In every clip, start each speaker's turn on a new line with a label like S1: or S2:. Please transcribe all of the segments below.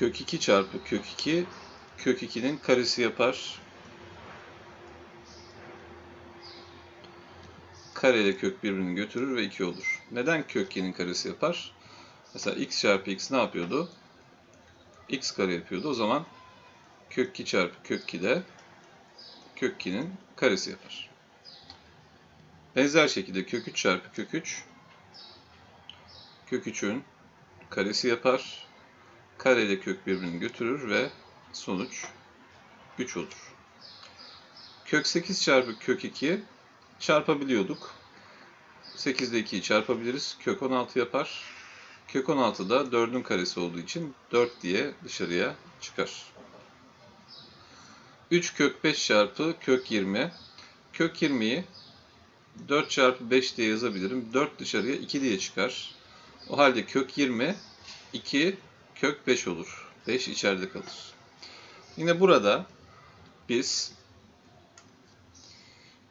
S1: kök 2 çarpı kök 2 kök 2'nin karesi yapar. Kare ile kök birbirini götürür ve 2 olur. Neden kök 2'nin karesi yapar? Mesela x çarpı x ne yapıyordu? x kare yapıyordu. O zaman kök 2 çarpı kök 2 de kök 2'nin karesi yapar. Benzer şekilde kök 3 çarpı kök 3 kök 3'ün karesi yapar. Kare ile kök birbirini götürür ve sonuç 3 olur. Kök 8 çarpı kök 2 çarpabiliyorduk. 8 ile 2'yi çarpabiliriz. Kök 16 yapar. Kök 16 da 4'ün karesi olduğu için 4 diye dışarıya çıkar. 3 kök 5 çarpı kök 20. Kök 20'yi 4 çarpı 5 diye yazabilirim. 4 dışarıya 2 diye çıkar. O halde kök 20 2 kök 5 olur. 5 içeride kalır. Yine burada biz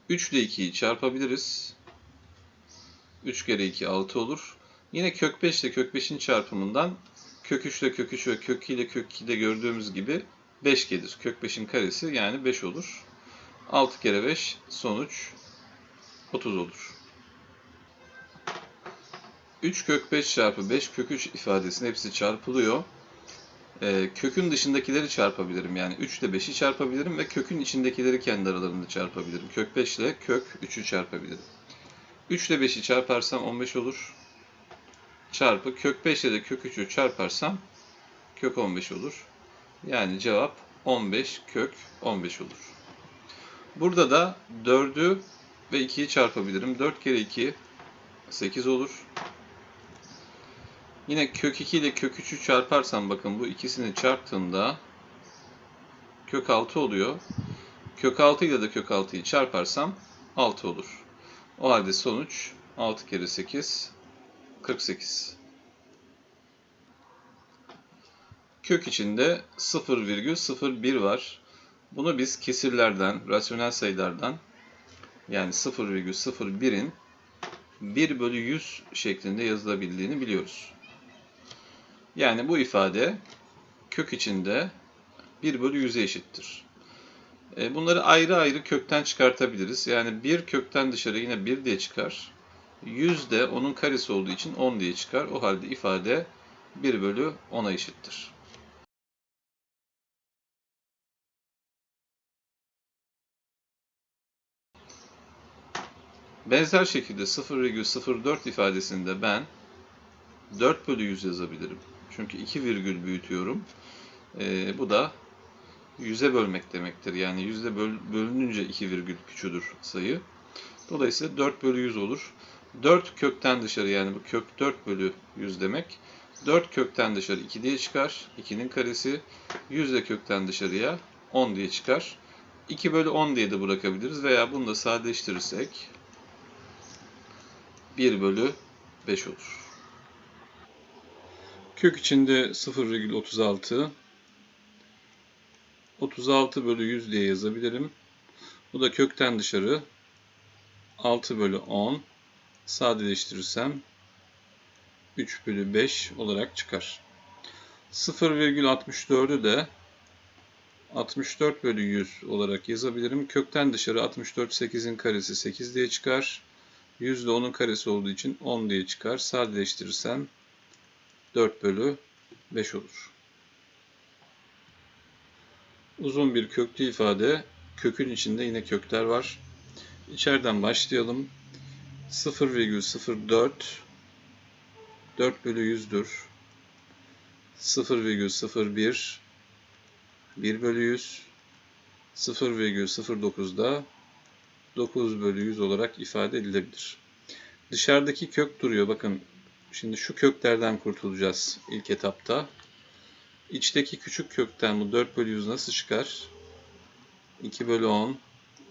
S1: 3 ile 2'yi çarpabiliriz. 3 kere 2 6 olur. Yine kök 5 ile kök 5'in çarpımından kök 3 ile kök 3 ve kök 2 ile kök 2'de gördüğümüz gibi 5 gelir. Kök 5'in karesi yani 5 olur. 6 kere 5 sonuç 30 olur. 3 kök 5 çarpı 5 kök 3 ifadesinin hepsi çarpılıyor. Ee, kökün dışındakileri çarpabilirim. Yani 3 ile 5'i çarpabilirim ve kökün içindekileri kendi aralarında çarpabilirim. Kök 5 ile kök 3'ü çarpabilirim. 3 ile 5'i çarparsam 15 olur. Çarpı kök 5 ile de kök 3'ü çarparsam kök 15 olur. Yani cevap 15 kök 15 olur. Burada da 4'ü ve 2'yi çarpabilirim. 4 kere 2 8 olur. Yine kök 2 ile kök 3'ü çarparsam bakın bu ikisini çarptığımda kök 6 oluyor. Kök 6 ile de kök 6'yı çarparsam 6 olur. O halde sonuç 6 kere 8 48. Kök içinde 0,01 var. Bunu biz kesirlerden, rasyonel sayılardan yani 0,01'in 1 bölü 100 şeklinde yazılabildiğini biliyoruz. Yani bu ifade kök içinde 1 bölü 100'e eşittir. E, Bunları ayrı ayrı kökten çıkartabiliriz. Yani 1 kökten dışarı yine 1 diye çıkar. 100 de onun karesi olduğu için 10 diye çıkar. O halde ifade 1 bölü 10'a eşittir. Benzer şekilde 0,04 ifadesinde ben 4 bölü 100 yazabilirim. Çünkü 2 virgül büyütüyorum. Ee, bu da 100'e bölmek demektir. Yani yüzde böl bölününce 2 virgül küçüldür sayı. Dolayısıyla 4 bölü 100 olur. 4 kökten dışarı yani bu kök 4 bölü 100 demek. 4 kökten dışarı 2 diye çıkar. 2'nin karesi 100 de kökten dışarıya 10 diye çıkar. 2 bölü 10 diye de bırakabiliriz veya bunu da sadeleştirirsek 1 bölü 5 olur. Kök içinde 0,36 36 bölü 100 diye yazabilirim. Bu da kökten dışarı 6 bölü 10 sadeleştirirsem 3 bölü 5 olarak çıkar. 0,64'ü de 64 bölü 100 olarak yazabilirim. Kökten dışarı 64 8'in karesi 8 diye çıkar. 100 de 10'un karesi olduğu için 10 diye çıkar. Sadeleştirirsem 4 bölü 5 olur. Uzun bir köklü ifade. Kökün içinde yine kökler var. İçeriden başlayalım. 0,04 4 bölü 100'dür. 0,01 1 bölü 100 0,09'da 9 bölü 100 olarak ifade edilebilir. Dışarıdaki kök duruyor. Bakın şimdi şu köklerden kurtulacağız ilk etapta. İçteki küçük kökten bu 4 bölü 100 nasıl çıkar? 2 bölü 10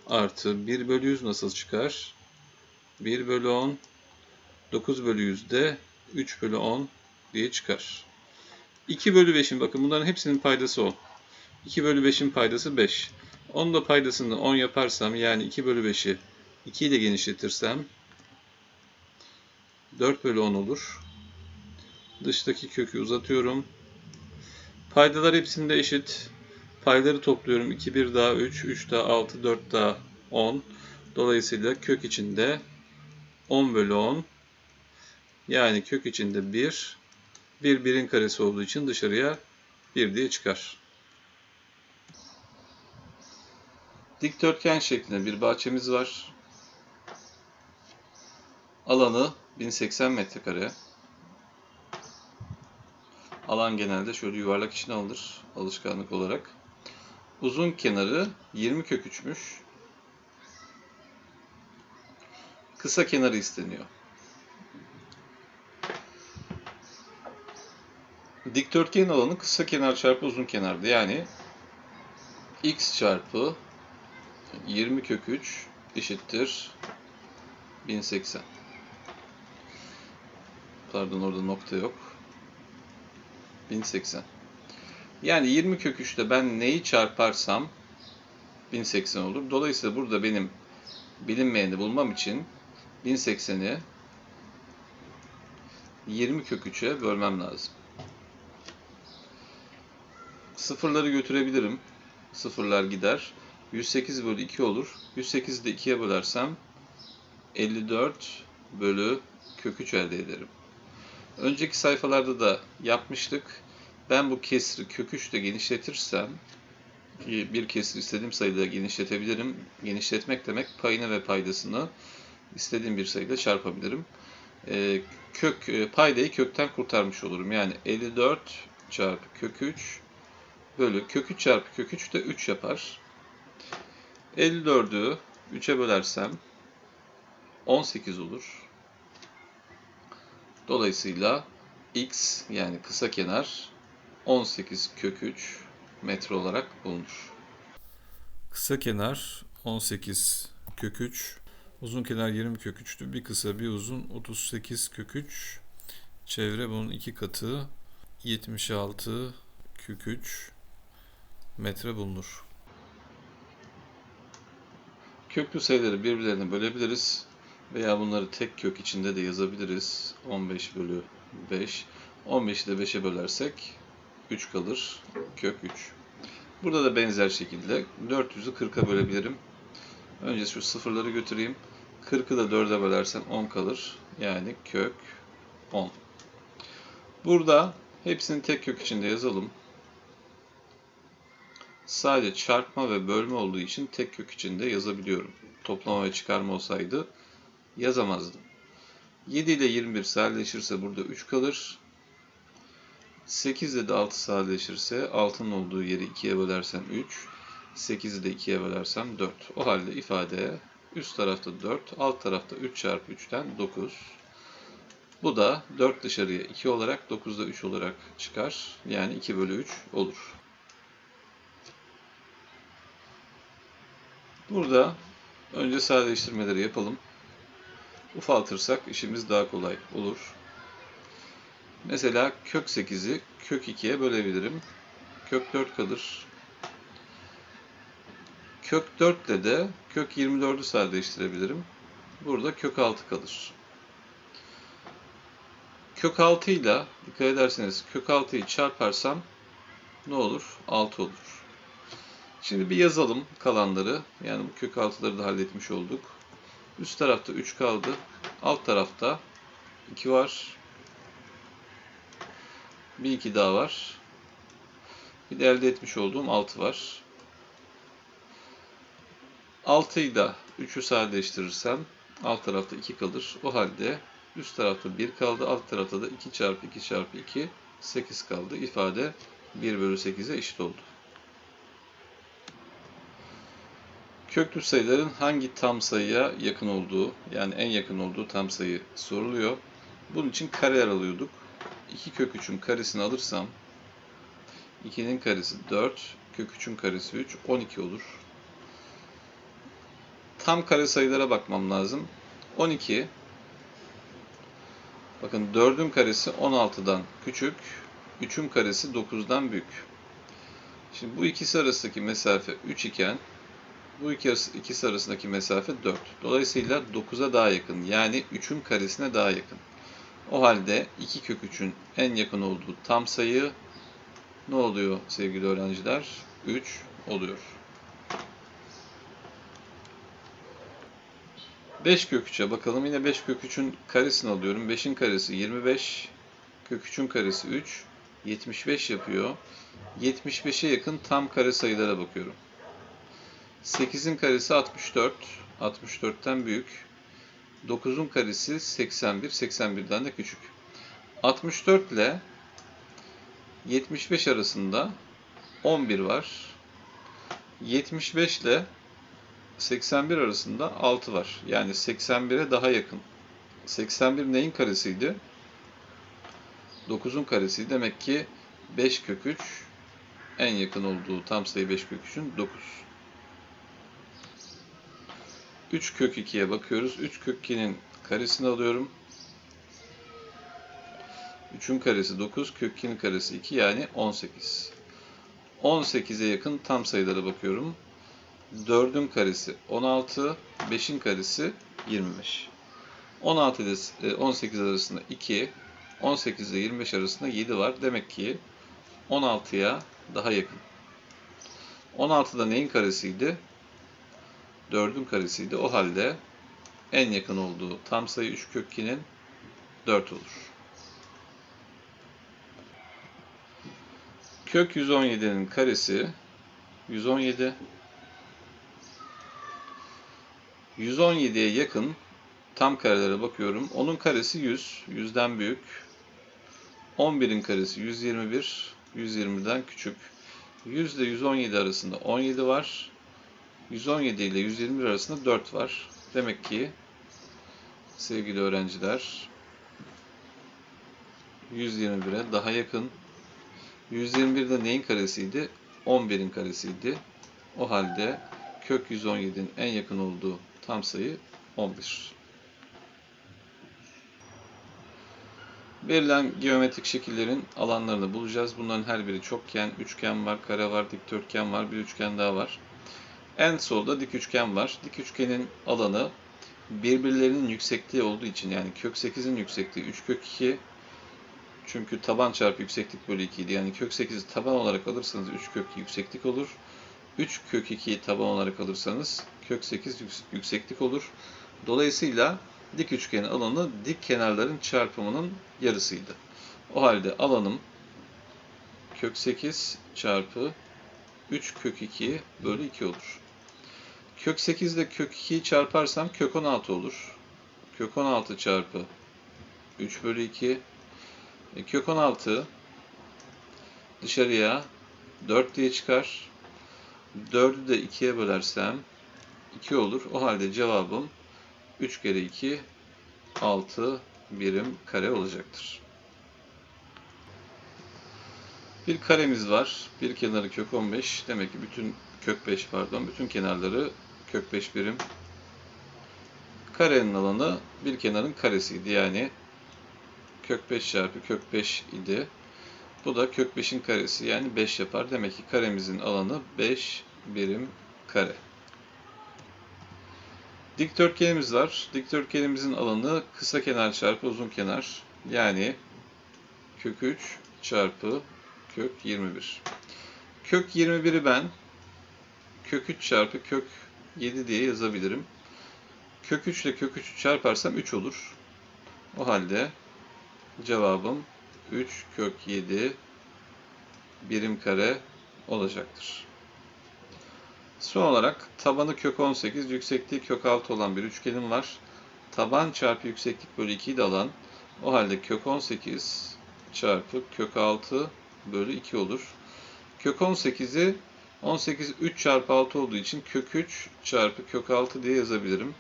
S1: artı 1 bölü 100 nasıl çıkar? 1 bölü 10 9 bölü 100 de 3 bölü 10 diye çıkar. 2 bölü 5'in bakın bunların hepsinin paydası 10. 2 bölü 5'in paydası 5. Onun da paydasını 10 yaparsam yani 2 bölü 5'i 2 ile genişletirsem 4 bölü 10 olur. Dıştaki kökü uzatıyorum. Paydalar hepsinde eşit. Payları topluyorum. 2, 1 daha 3, 3 daha 6, 4 daha 10. Dolayısıyla kök içinde 10 bölü 10. Yani kök içinde 1. 1 birin karesi olduğu için dışarıya 1 diye çıkar. Dikdörtgen şeklinde bir bahçemiz var. Alanı 1080 metrekare. Alan genelde şöyle yuvarlak içine alınır alışkanlık olarak. Uzun kenarı 20 kök 3'müş. Kısa kenarı isteniyor. Dikdörtgen alanı kısa kenar çarpı uzun kenardı. Yani x çarpı 20 kök 3 eşittir 1080. Pardon orada nokta yok. 1080. Yani 20 kök 3'te ben neyi çarparsam 1080 olur. Dolayısıyla burada benim bilinmeyeni bulmam için 1080'i 20 kök 3'e bölmem lazım. Sıfırları götürebilirim. Sıfırlar gider. 108 bölü 2 olur. 108'i de 2'ye bölersem 54 bölü kök 3 elde ederim. Önceki sayfalarda da yapmıştık. Ben bu kesri kök 3 ile genişletirsem bir kesri istediğim sayıda genişletebilirim. Genişletmek demek payını ve paydasını istediğim bir sayıda çarpabilirim. Ee, kök e, paydayı kökten kurtarmış olurum. Yani 54 çarpı kök 3 bölü kök 3 çarpı kök 3 de 3 yapar. 54'ü 3'e bölersem 18 olur. Dolayısıyla x yani kısa kenar 18 kök 3 metre olarak bulunur. Kısa kenar 18 kök 3. Uzun kenar 20 kök 3'tü. Bir kısa bir uzun 38 kök 3. Çevre bunun iki katı 76 kök 3 metre bulunur. Köklü sayıları birbirlerine bölebiliriz veya bunları tek kök içinde de yazabiliriz. 15 bölü 5. 15'i de 5'e bölersek 3 kalır. Kök 3. Burada da benzer şekilde 400'ü 40'a bölebilirim. Önce şu sıfırları götüreyim. 40'ı da 4'e bölersem 10 kalır. Yani kök 10. Burada hepsini tek kök içinde yazalım. Sadece çarpma ve bölme olduğu için tek kök içinde yazabiliyorum. Toplama ve çıkarma olsaydı yazamazdım. 7 ile 21 sadeleşirse burada 3 kalır. 8 ile de 6 sadeleşirse 6'nın olduğu yeri 2'ye bölersem 3. 8'i de 2'ye bölersem 4. O halde ifade üst tarafta 4, alt tarafta 3 çarpı 3'ten 9. Bu da 4 dışarıya 2 olarak 9 da 3 olarak çıkar. Yani 2 bölü 3 olur. Burada önce sadeleştirmeleri yapalım. Ufaltırsak işimiz daha kolay olur. Mesela kök 8'i kök 2'ye bölebilirim. Kök 4 kalır. Kök 4 ile de kök 24'ü sadeleştirebilirim. Burada kök 6 kalır. Kök 6 ile dikkat ederseniz kök 6'yı çarparsam ne olur? 6 olur. Şimdi bir yazalım kalanları. Yani bu kök 6'ları da halletmiş olduk. Üst tarafta 3 kaldı. Alt tarafta 2 var. Bir 2 daha var. Bir de elde etmiş olduğum 6 var. 6'yı da 3'ü sadeleştirirsem alt tarafta 2 kalır. O halde üst tarafta 1 kaldı. Alt tarafta da 2 çarpı 2 çarpı 2 8 kaldı. İfade 1 bölü 8'e eşit oldu. Köklü sayıların hangi tam sayıya yakın olduğu, yani en yakın olduğu tam sayı soruluyor. Bunun için kareler alıyorduk. 2 kök 3'ün karesini alırsam 2'nin karesi 4, kök 3'ün karesi 3, 12 olur. Tam kare sayılara bakmam lazım. 12 Bakın 4'ün karesi 16'dan küçük, 3'ün karesi 9'dan büyük. Şimdi bu ikisi arasındaki mesafe 3 iken bu ikisi arasındaki mesafe 4. Dolayısıyla 9'a daha yakın. Yani 3'ün karesine daha yakın. O halde 2 kök 3'ün en yakın olduğu tam sayı ne oluyor sevgili öğrenciler? 3 oluyor. 5 kök 3'e bakalım. Yine 5 kök 3'ün karesini alıyorum. 5'in karesi 25. Kök 3'ün karesi 3. 75 yapıyor. 75'e yakın tam kare sayılara bakıyorum. 8'in karesi 64. 64'ten büyük. 9'un karesi 81. 81'den de küçük. 64 ile 75 arasında 11 var. 75 ile 81 arasında 6 var. Yani 81'e daha yakın. 81 neyin karesiydi? 9'un karesiydi. Demek ki 5 kök 3 en yakın olduğu tam sayı 5 kök 3'ün 9. 3 kök 2'ye bakıyoruz. 3 kök 2'nin karesini alıyorum. 3'ün karesi 9, kök 2'nin karesi 2 yani 18. 18'e yakın tam sayılara bakıyorum. 4'ün karesi 16, 5'in karesi 25. 16 ile 18 arasında 2, 18 ile 25 arasında 7 var. Demek ki 16'ya daha yakın. 16'da neyin karesiydi? 4'ün karesiydi. O halde en yakın olduğu tam sayı 3 kök 2'nin 4 olur. Kök 117'nin karesi 117. 117'ye yakın tam karelere bakıyorum. Onun karesi 100. 100'den büyük. 11'in karesi 121. 120'den küçük. 100 ile 117 arasında 17 var. 117 ile 121 arasında 4 var. Demek ki sevgili öğrenciler 121'e daha yakın. 121'de neyin karesiydi? 11'in karesiydi. O halde kök 117'nin en yakın olduğu tam sayı 11. Verilen geometrik şekillerin alanlarını bulacağız. Bunların her biri çokgen, üçgen var, kare var, dikdörtgen var, bir üçgen daha var. En solda dik üçgen var. Dik üçgenin alanı birbirlerinin yüksekliği olduğu için yani kök 8'in yüksekliği 3 kök 2 çünkü taban çarpı yükseklik bölü 2 idi. Yani kök 8'i taban olarak alırsanız 3 kök 2 yükseklik olur. 3 kök 2'yi taban olarak alırsanız kök 8 yükseklik olur. Dolayısıyla dik üçgenin alanı dik kenarların çarpımının yarısıydı. O halde alanım kök 8 çarpı 3 kök 2 bölü 2 olur. Kök 8 ile kök 2'yi çarparsam kök 16 olur. Kök 16 çarpı 3 bölü 2 e, kök 16 dışarıya 4 diye çıkar. 4'ü de 2'ye bölersem 2 olur. O halde cevabım 3 kere 2 6 birim kare olacaktır. Bir karemiz var. Bir kenarı kök 15. Demek ki bütün kök 5 pardon. Bütün kenarları kök 5 birim. Karenin alanı bir kenarın karesiydi. Yani kök 5 çarpı kök 5 idi. Bu da kök 5'in karesi yani 5 yapar. Demek ki karemizin alanı 5 birim kare. Dikdörtgenimiz var. Dikdörtgenimizin alanı kısa kenar çarpı uzun kenar. Yani kök 3 çarpı kök 21. Kök 21'i ben kök 3 çarpı kök 7 diye yazabilirim. Kök 3 ile kök 3'ü çarparsam 3 olur. O halde cevabım 3 kök 7 birim kare olacaktır. Son olarak tabanı kök 18, yüksekliği kök 6 olan bir üçgenim var. Taban çarpı yükseklik bölü 2'yi de alan. O halde kök 18 çarpı kök 6 bölü 2 olur. Kök 18'i 18 3 çarpı 6 olduğu için kök 3 çarpı kök 6 diye yazabilirim.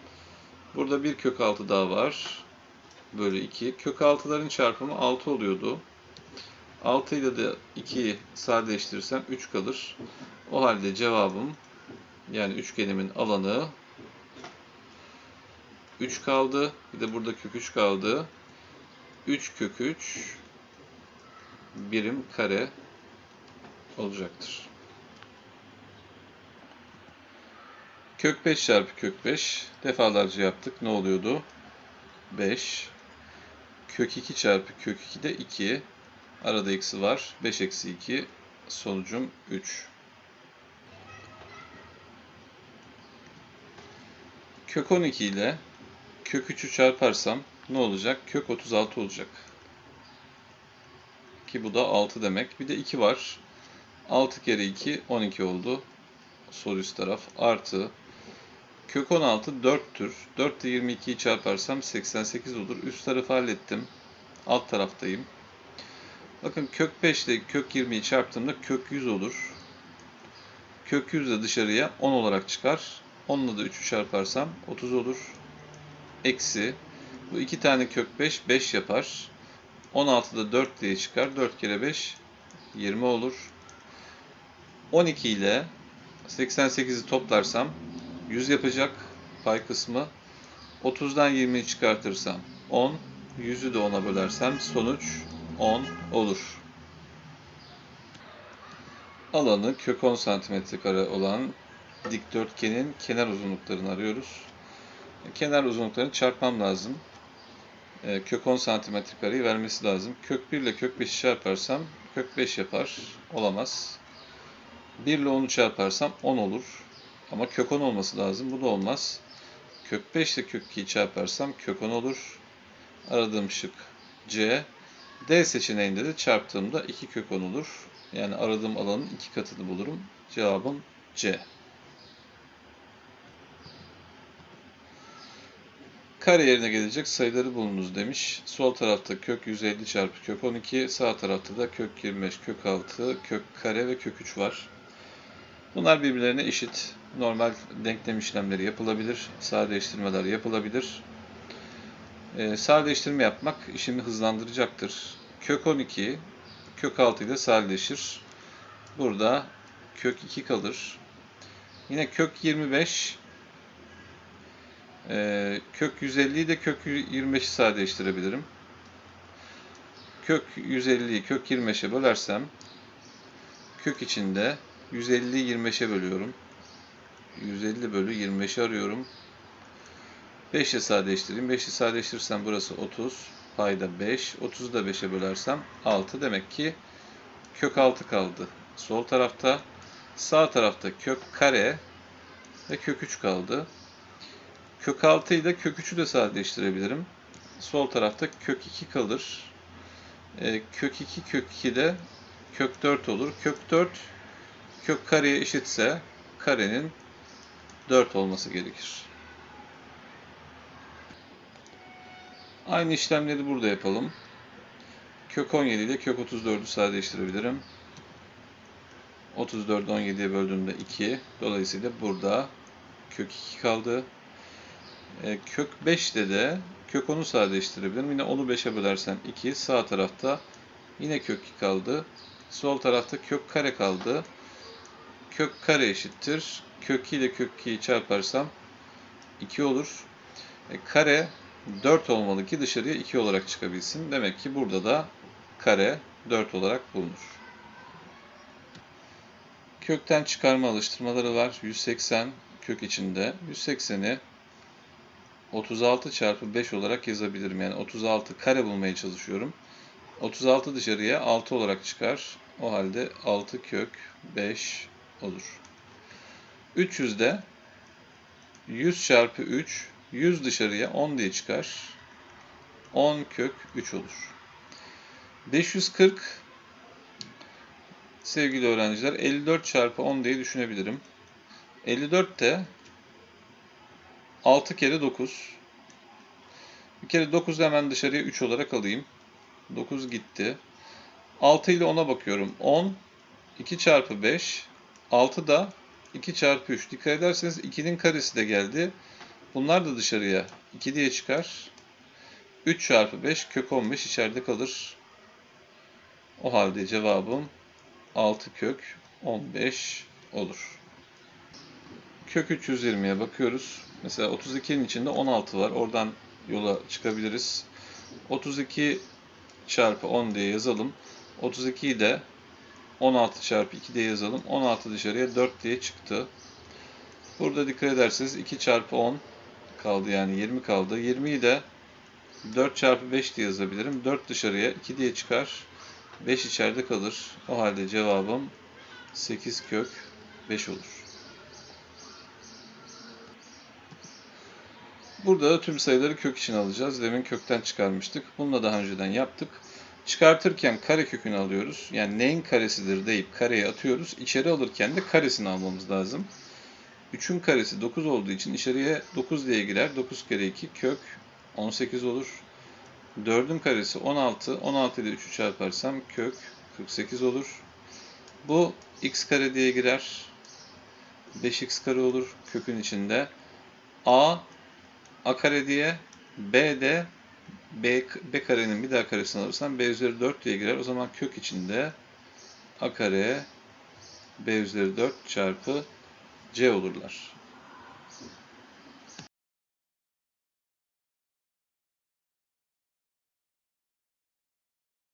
S1: Burada bir kök 6 daha var. Bölü 2. Kök 6'ların çarpımı 6 oluyordu. 6 ile de 2'yi sadeleştirirsem 3 kalır. O halde cevabım yani üçgenimin alanı 3 kaldı. Bir de burada kök 3 kaldı. 3 kök 3 birim kare olacaktır. Kök 5 çarpı kök 5 defalarca yaptık. Ne oluyordu? 5. Kök 2 çarpı kök 2 de 2. Arada eksi var. 5 eksi 2 Sonucum 3. Kök 12 ile kök 3'ü çarparsam ne olacak? Kök 36 olacak. Ki bu da 6 demek. Bir de 2 var. 6 kere 2 12 oldu. Sol üst taraf. Artı kök 16 4'tür. 4 ile 22'yi çarparsam 88 olur. Üst tarafı hallettim. Alt taraftayım. Bakın kök 5 ile kök 20'yi çarptığımda kök 100 olur. Kök 100 de dışarıya 10 olarak çıkar. 10 ile de 3'ü çarparsam 30 olur. Eksi. Bu iki tane kök 5 5 yapar. 16'da 4 diye çıkar. 4 kere 5 20 olur. 12 ile 88'i toplarsam 100 yapacak pay kısmı. 30'dan 20'yi çıkartırsam 10. 100'ü de 10'a bölersem sonuç 10 olur. Alanı kök 10 cm kare olan dikdörtgenin kenar uzunluklarını arıyoruz. Kenar uzunluklarını çarpmam lazım. E, kök 10 cm kareyi vermesi lazım. Kök 1 ile kök 5'i çarparsam kök 5 yapar. Olamaz. 1 ile 10'u çarparsam 10 olur. Ama kök 10 olması lazım. Bu da olmaz. Kök 5 ile kök 2'yi çarparsam kök 10 olur. Aradığım şık C. D seçeneğinde de çarptığımda 2 kök 10 olur. Yani aradığım alanın 2 katını bulurum. Cevabım C. Kare yerine gelecek sayıları bulunuz demiş. Sol tarafta kök 150 çarpı kök 12, sağ tarafta da kök 25, kök 6, kök kare ve kök 3 var. Bunlar birbirlerine eşit. Normal denklem işlemleri yapılabilir, sadeleştirmeler yapılabilir. Ee, sadeleştirme yapmak işimi hızlandıracaktır. Kök 12 kök 6 ile sadeleşir. Burada kök 2 kalır. Yine kök 25 e, kök 150'yi de kök 25'i sadeleştirebilirim. Kök 150'yi kök 25'e bölersem kök içinde 150'yi 25'e bölüyorum. 150 bölü 25'i arıyorum. 5 ile sadeleştireyim. 5'i sadeleştirirsem burası 30. Payda 5. 30'u da 5'e bölersem 6. Demek ki kök 6 kaldı. Sol tarafta. Sağ tarafta kök kare ve kök 3 kaldı. Kök 6 ile kök 3'ü de sadeleştirebilirim. Sol tarafta kök 2 kalır. E, kök 2 kök 2 de kök 4 olur. Kök 4 kök kareye eşitse karenin 4 olması gerekir. Aynı işlemleri burada yapalım. Kök 17 ile kök 34'ü sadeleştirebilirim. 34'ü 17'ye böldüğümde 2. Dolayısıyla burada kök 2 kaldı. E, kök 5'te de kök 10'u sadeleştirebilirim. Yine 10'u 5'e bölersem 2. Sağ tarafta yine kök 2 kaldı. Sol tarafta kök kare kaldı. Kök kare eşittir. Kök 2 ile kök 2'yi çarparsam 2 olur. E, kare 4 olmalı ki dışarıya 2 olarak çıkabilsin. Demek ki burada da kare 4 olarak bulunur. Kökten çıkarma alıştırmaları var. 180 kök içinde. 180'i 36 çarpı 5 olarak yazabilirim. Yani 36 kare bulmaya çalışıyorum. 36 dışarıya 6 olarak çıkar. O halde 6 kök 5 olur. 300'de 100 çarpı 3 100 dışarıya 10 diye çıkar. 10 kök 3 olur. 540 sevgili öğrenciler 54 çarpı 10 diye düşünebilirim. 54 de 6 kere 9. Bir kere 9'u hemen dışarıya 3 olarak alayım. 9 gitti. 6 ile 10'a bakıyorum. 10, 2 çarpı 5. 6 da 2 çarpı 3. Dikkat ederseniz 2'nin karesi de geldi. Bunlar da dışarıya 2 diye çıkar. 3 çarpı 5 kök 15 içeride kalır. O halde cevabım 6 kök 15 olur. Kök 320'ye bakıyoruz. Mesela 32'nin içinde 16 var. Oradan yola çıkabiliriz. 32 çarpı 10 diye yazalım. 32'yi de 16 çarpı 2 diye yazalım. 16 dışarıya 4 diye çıktı. Burada dikkat ederseniz 2 çarpı 10 kaldı yani 20 kaldı. 20'yi de 4 çarpı 5 diye yazabilirim. 4 dışarıya 2 diye çıkar. 5 içeride kalır. O halde cevabım 8 kök 5 olur. Burada da tüm sayıları kök için alacağız. Demin kökten çıkarmıştık. Bunu da daha önceden yaptık. Çıkartırken kare kökünü alıyoruz. Yani neyin karesidir deyip kareye atıyoruz. İçeri alırken de karesini almamız lazım. 3'ün karesi 9 olduğu için içeriye 9 diye girer. 9 kere 2 kök 18 olur. 4'ün karesi 16. 16 ile 3'ü çarparsam kök 48 olur. Bu x kare diye girer. 5x kare olur kökün içinde. a a kare diye b de b, b karenin bir daha karesini alırsam b üzeri 4 diye girer. O zaman kök içinde a kare b üzeri 4 çarpı c olurlar.